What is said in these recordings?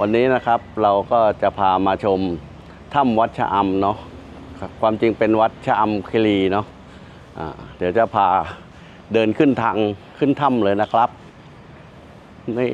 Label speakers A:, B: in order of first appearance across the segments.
A: วันนี้นะครับเราก็จะพามาชมถ้ำวัดชะอำเนาะความจริงเป็นวัดชะอำคีรีเนาะอ่าเดี๋ยวจะพาเดินขึ้นทางขึ้นถ้ำเลยนะครับนี่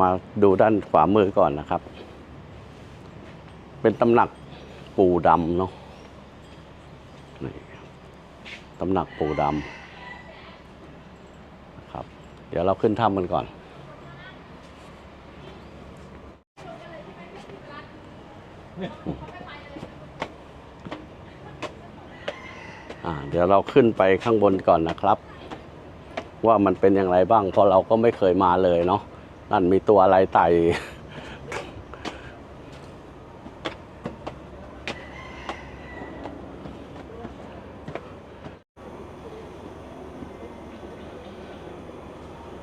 A: มาดูด้านขวามือก่อนนะครับ เป็นตำหนักปู่ดำเนาะนี่ตำหนักปู่ดำนะครับ เดี๋ยวเราขึ้นถ้ำกันก่อนอ่าเดี๋ยวเราขึ้นไปข้างบนก่อนนะครับ ว่ามันเป็นอย่างไรบ้าง เพราะเราก็ไม่เคยมาเลยเนาะนั่นมีตัวอะไรไต่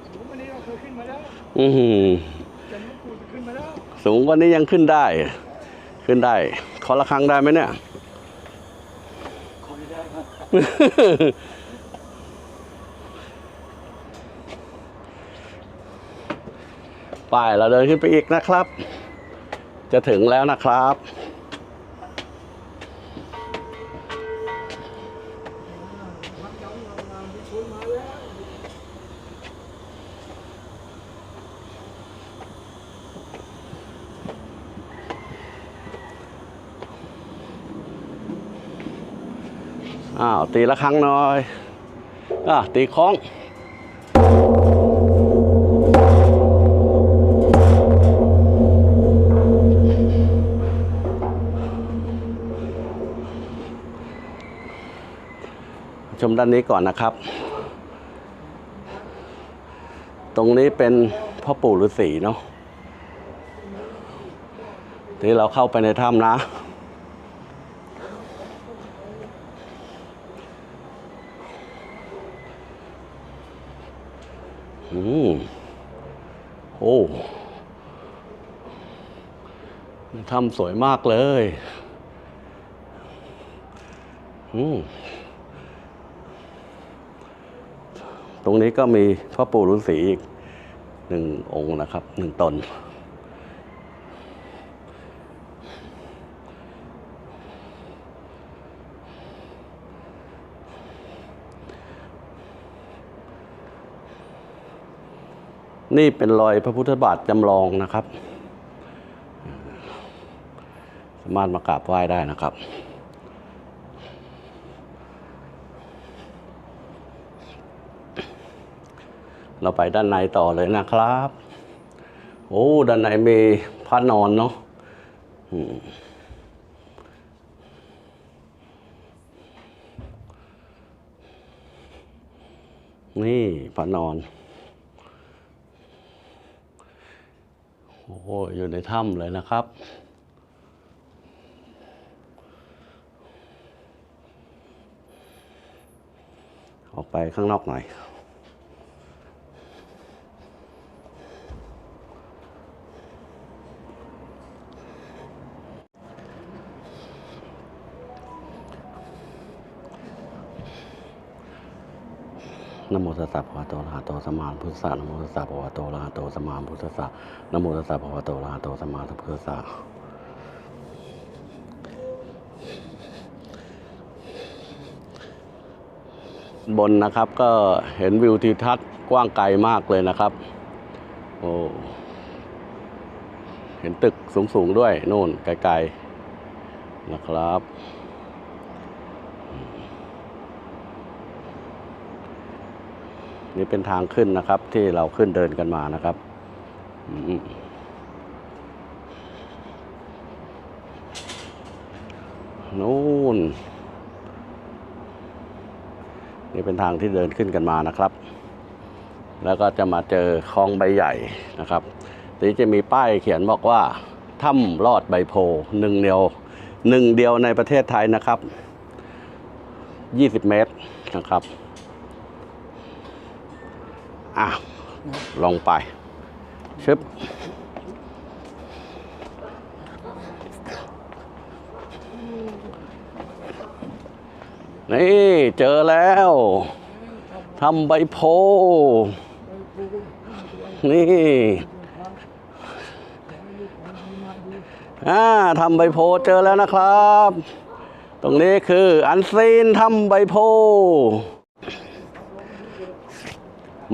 B: สูงวันนี้เราเคยขึ้นมาแล้ว
A: อือหือสูงกว่านี้ยังขึ้นได้ ขึ้นได้ ขอละครั้งได้ไหมเนี่ย
B: คอได้ครับ
A: ป้ายเราเดินขึ้นไปอีกนะครับ จะถึงแล้วนะครับ
B: พักย้อนเรางานที่ชวนมาแล้ว
A: อ้าวตีละครั้งหน่อยอะตีคล้องชมด้านนี้ก่อนนะครับ ตรงนี้เป็นพ่อปู่ฤาษีเนาะที่เราเข้าไปในถ้ำนะ อืมโอ้ถ้ำสวยมากเลยตรงนี้ก็มีพระปู่ฤาษีอีกหนึ่งองค์นะครับหนึ่งตน นี่เป็นรอยพระพุทธบาทจำลองนะครับ สามารถมากราบไหว้ได้นะครับเราไปด้านในต่อเลยนะครับ โอ้ ด้านในมีพระนอนเนาะนี่พระนอน อ้โหอยู่ในถ้ำเลยนะครับ ออกไปข้างนอกหน่อย นะโมตัสสะภะคะวะ โตอะระหะโตสัมมาสัมพุทธสสะนะโมตัสสะภะคะวะโตอะระหะโตสัมมาสัมพุทธสสะนะโมตัสสะภะคะวะโตอะระหะโตสัมมาสัมพุทธสสะบนนะครับก็เห็นวิวทิวทัศน์กว้างไกลมากเลยนะครับ โอ้เห็นตึกสูงๆด้วยนู่นไกลๆนะครับ นี่เป็นทางขึ้นนะครับ ที่เราขึ้นเดินกันมานะครับนู่นนี่เป็นทางที่เดินขึ้นกันมานะครับ แล้วก็จะมาเจอคลองใบใหญ่นะครับทีนี้จะมีป้ายเขียนบอกว่าถ้ำลอดใบโพหนึ่งเดียวหนึ่งเดียวในประเทศไทยนะครับ 20 เมตรนะครับ อะลงไปชึบนี่เจอแล้วทำใบโพ นี่อ่าทำใบโพเจอแล้วนะครับ ตรงนี้คืออันซีนทำใบโพ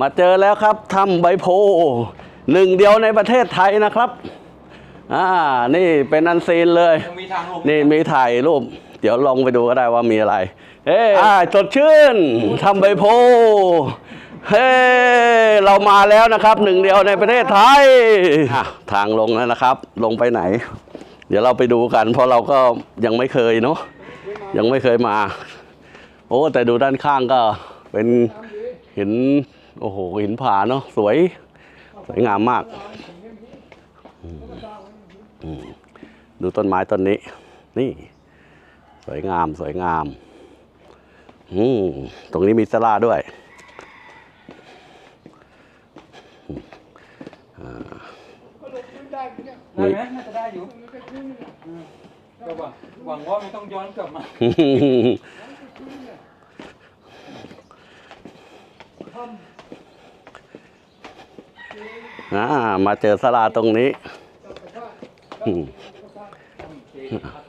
A: มาเจอแล้วครับทำใบโพหนึ่งเดียวในประเทศไทยนะครับอ่านี่เป็นอันซีนเลย
C: ยังมีทางลง
A: นี่มีถ่ายรูป เดี๋ยวลองไปดูก็ได้ว่ามีอะไร เฮ้อ่าสดชื่นทำใบโพเฮ้เรามาแล้วนะครับ หนึ่งเดียวในประเทศไทยอะทางลงแล้วนะครับ ลงไปไหน เดี๋ยวเราไปดูกัน เพราะเราก็ยังไม่เคยเนาะยังไม่เคยมา โอ้แต่ดูด้านข้างก็เป็นหิน โอ้โหหินผาเนาะสวย สวยงามมากอืมอืมดูต้นไม้ต้นนี้ นี่ สวยงามสวยงามอืมตรงนี้มีสลาด้วย
B: ก็ลงพื้นได้เนี่ย
C: ได้ไหมน่าจะได้อยู่
B: มันก็ขึ้นเนี่ย
C: ก็หวังหวังว่าไม่ต้องย้อนกลับมา
B: ท
A: อ่ามาเจอสลาตรงนี้ำ
B: จับกระชาก
A: อืม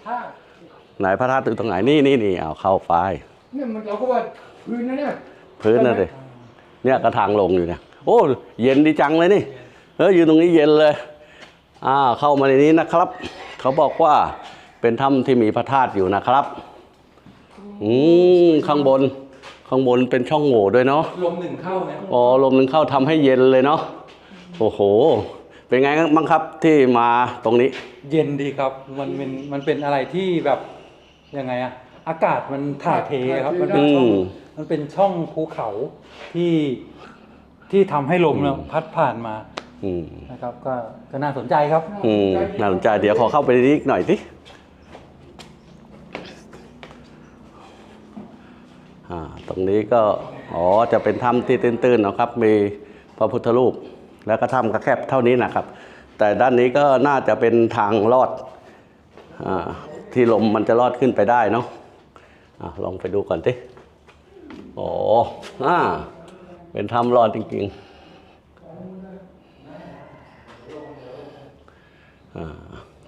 C: ถ้า
A: ไหนพระธาตุอยู่ตรงไหนนี่นี่นี่เอาเข้าไฟล์
B: เนี่ยมันเราก็ว่าพื้นนะเนี่ย
A: พื้นนั่นเลยเนี่ยกระทางลงอยู่เนี่ยโอ้ เย็นดีจังเลยนี่เอออยู่ตรงนี้เย็นเลยอ่าเข้ามาในนี้นะครับ เขาบอกว่าเป็นถ้ำที่มีพระธาตุอยู่นะครับอืมข้างบน ข้างบนเป็นช่องโหว่ด้วยเนาะ
C: ลมหนึ่งเข้าเนี่ย
A: อ๋อลมหนึ่งเข้าทำให้เย็นเลยเนาะ โอ้โห เป็นไงบ้างครับที่มาตรงนี้
C: เย็นดีครับ มันเป็นมันเป็นอะไรที่แบบยังไงอะอากาศมันถ่ายเทครับ มันเป็นช่อง
A: อืม
C: มันเป็นช่องภูเขาที่ที่ทำให้ลมเนี่ยพัดผ่านมา
A: อืม
C: นะครับ ก็ก็น่าสนใจครับ
A: อืมน่าสนใจเดี๋ยวขอเข้าไปในนี้อีกหน่อยสิอ่าตรงนี้ก็ อ๋อ จะเป็นถ้ำที่ตื้นๆนะครับ มีพระพุทธรูป แล้วก็ถ้ำก็แคบเท่านี้นะครับ แต่ด้านนี้ก็น่าจะเป็นทางลอดอาที่ลมมันจะลอดขึ้นไปได้เนาะอะลองไปดูก่อนสิโอ้อ่าเป็นถ้ำลอดจริงๆอ่า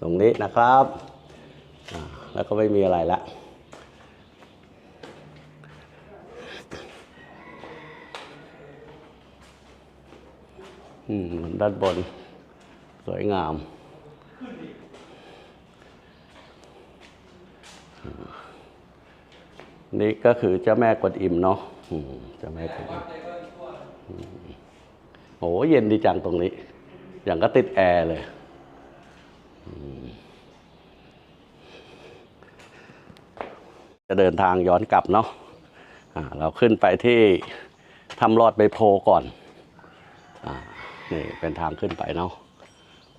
A: ตรงนี้นะครับอ่าแล้วก็ไม่มีอะไรละ ด้านบน สวยงาม นี่ก็คือเจ้าแม่กวนอิมเนาะเจ้าแม่กวนอิมอืมโอ้เย็นดีจังตรงนี้ อย่างก็ติดแอร์เลยจะเดินทางย้อนกลับเนาะอ่าเราขึ้นไปที่ทำลอดใบโพก่อนอา นี่เป็นทางขึ้นไปเนาะ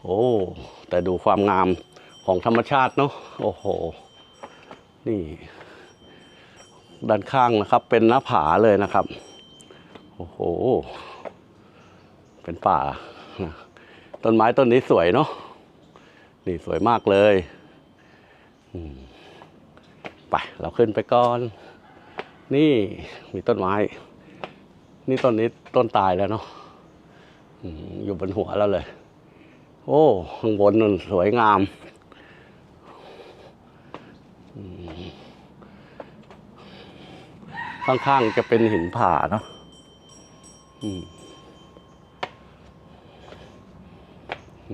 A: โอ้แต่ดูความงามของธรรมชาติเนาะโอ้โห นี่ ด้านข้างนะครับเป็นหน้าผาเลยนะครับ โอ้โห เป็นป่าต้นไม้ต้นนี้สวยเนาะนี่สวยมากเลยไปเราขึ้นไปก่อน นี่มีต้นไม้ นี่ต้นนี้ต้นตายแล้วเนาะ อยู่บนหัวเราเลย โอ้ ข้างบนนั่นสวยงาม ข้างๆจะเป็นหินผาเนาะ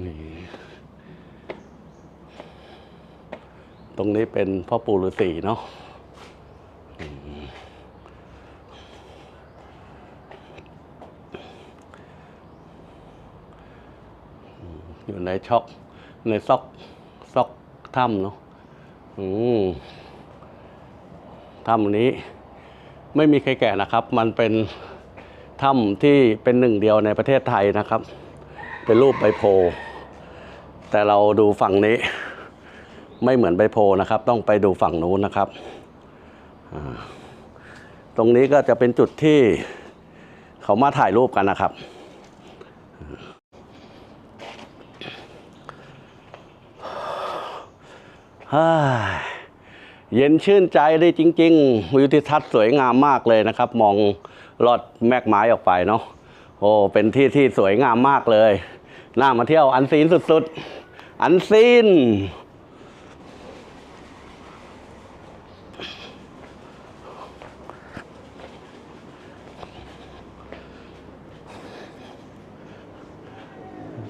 A: นี่ตรงนี้เป็นพ่อปู่ฤาษีเนาะอืมอยู่ใน ช็อกในซอกซอกถ้ำเนาะอืมถ้ำนี้ไม่มีใครแก่นะครับ มันเป็นถ้ำที่เป็นหนึ่งเดียวในประเทศไทยนะครับ เป็นรูปใบโพ แต่เราดูฝั่งนี้ ไม่เหมือนใบโพนะครับ ต้องไปดูฝั่งนู้นนะครับ ตรงนี้ก็จะเป็นจุดที่เขามาถ่ายรูปกันนะครับฮ่า เย็นชื่นใจได้จริง ๆ วิวทิทัศน์สวยงามมากเลยนะครับ มองลอดแมกไม้ออกไปเนาะโอ้เป็นที่ที่สวยงามมากเลย น่ามาเที่ยวอันซีนสุดๆ อันซีน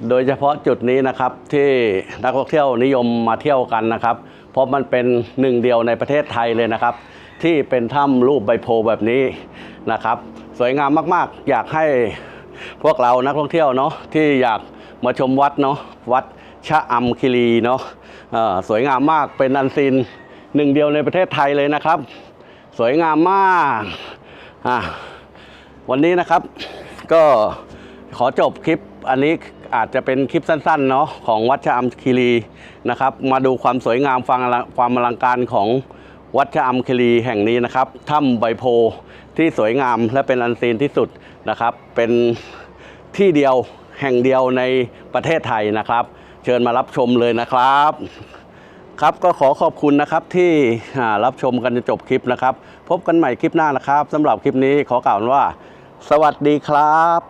A: โดยเฉพาะจุดนี้นะครับที่นักท่องเที่ยวนิยมมาเที่ยวกันนะครับ เพราะมันเป็นหนึ่งเดียวในประเทศไทยเลยนะครับ ที่เป็นถ้ำรูปใบโพแบบนี้นะครับ สวยงามมากๆ อยากให้พวกเรานักท่องเที่ยวเนาะที่อยากมาชมวัดเนาะวัดชะอำคิรีเนาะสวยงามมากเป็นอันซีนหนึ่งเดียวในประเทศไทยเลยนะครับ สวยงามมากวันนี้นะครับ ก็ขอจบคลิปอันนี้ อาจจะเป็นคลิปสั้นๆเนาะของวัดชะอำคีรีนะครับ มาดูความสวยงามฟังความอลังการของวัดชะอำคีรีแห่งนี้นะครับถ้ำใบโพที่สวยงามและเป็นอันซีนที่สุดนะครับ เป็นที่เดียวแห่งเดียวในประเทศไทยนะครับ เชิญมารับชมเลยนะครับ ครับก็ขอขอบคุณนะครับที่รับชมกันจนจบคลิปนะครับ พบกันใหม่คลิปหน้านะครับสำหรับคลิปนี้ขอกล่าวว่า สวัสดีครับ